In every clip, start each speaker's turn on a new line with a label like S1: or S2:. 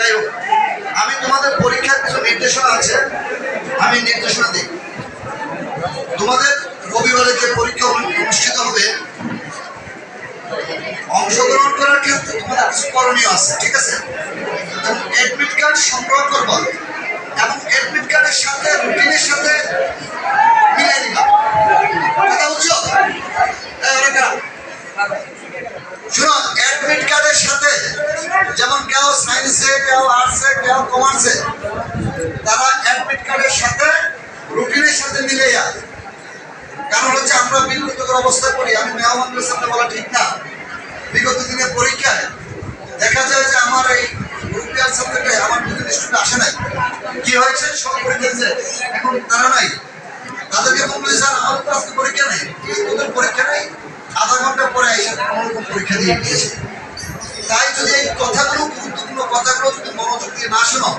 S1: যাই হোক, আমি তোমাদের পরীক্ষার কিছু নির্দেশনা আছে, আমি নির্দেশনা দিই। তোমাদের রবিবারে যে পরীক্ষা অনুষ্ঠিত হবে, অংশগ্রহণ করার ক্ষেত্রে তোমাদের কিছু করণীয় আছে, ঠিক আছে? অ্যাডমিট কার্ড সংগ্রহ করবা, এবং অ্যাডমিট কার্ডের সাথে রুটিনের সাথে মিলিয়ে নিবা কথা বুঝছ? শুনো অ্যাডমিট কার্ডের সাথে যেমন কেউ সায়েন্সে কেউ আর্টসে কেউ কমার্সে তারা অ্যাডমিট কার্ডের সাথে রুটিনের সাথে মিলে যায় কারণ হচ্ছে আমরা বিব্রতকর অবস্থায় পড়ি আমি মেহমানদের সামনে বলা ঠিক না। বিগত দিনের পরীক্ষায় দেখা যায় যে আমার এই রুপিয়ার সাবজেক্টে আমার দুজন স্টুডেন্ট আসে নাই। কি হয়েছে? সব পরীক্ষা এখন তারা নাই। তাদেরকে বলব স্যার আমাদের তো আজকে পরীক্ষা নেই। তোদের পরীক্ষা নেই। আধা ঘণ্টা পরে এসে কোনোরকম পরীক্ষা দিয়ে দিয়েছে। তাই যদি এই গুরুত্বপূর্ণ কথাগুলো যদি মনোযোগ দিয়ে না শোনো,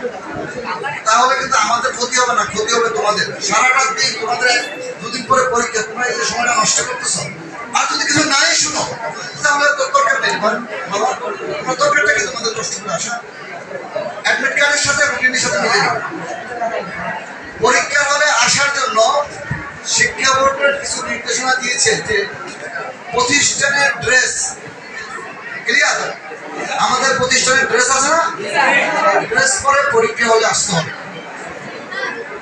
S1: তাহলে কিন্তু আমাদের ক্ষতি হবে না, ক্ষতি হবে তোমাদের। সারাটা দিন তোমাদের দুদিন পরে পরীক্ষা, তোমরা এই সময়টা নষ্ট করতেছ। আর যদি কিছু নাই শোনো, তাহলে তো দরকার নেই। বাবা তোমার কি তোমাদের কষ্ট করে আসা? অ্যাডমিট কার্ডের সাথে রুটিনের সাথে মিলে যাবে পরীক্ষার হলে আসার জন্য শিক্ষা বোর্ডের কিছু নির্দেশনা দিয়েছে যে প্রতিষ্ঠানের ড্রেস প্রতিষ্ঠানের ড্রেস আছে না? ড্রেস পরে পরীক্ষা হলে আসতে হবে।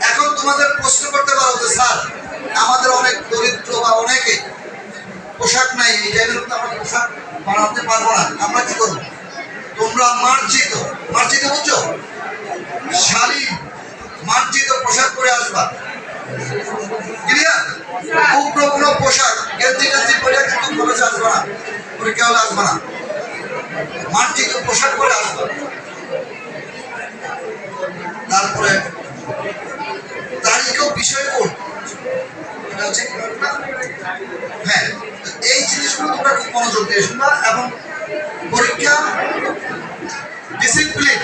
S1: এখন তোমাদের প্রশ্ন করতে পারো যে স্যার আমাদের অনেক দরিদ্র বা অনেকে পোশাক নাই এই টাইমের মধ্যে আমরা পোশাক বানাতে পারব না। আমরা কি করব? তোমরা মার্জিত মার্জিত বুঝছ? শাড়ি মার্জিত পোশাক পরে আসবা। ক্লিয়ার উগ্র কোনো পোশাক গেঞ্জি টেঞ্জি পরে কিন্তু কলেজে আসবে না। পরীক্ষা হলে আসবে না। মাঠ প্রসার করে আসতো তারপরে তার একেও বিষয় কোন? এটা হ্যাঁ এই জিনিসগুলো তোমরা খুব মনোযোগ দিয়ে শুনবা এবং পরীক্ষা ডিসিপ্লিন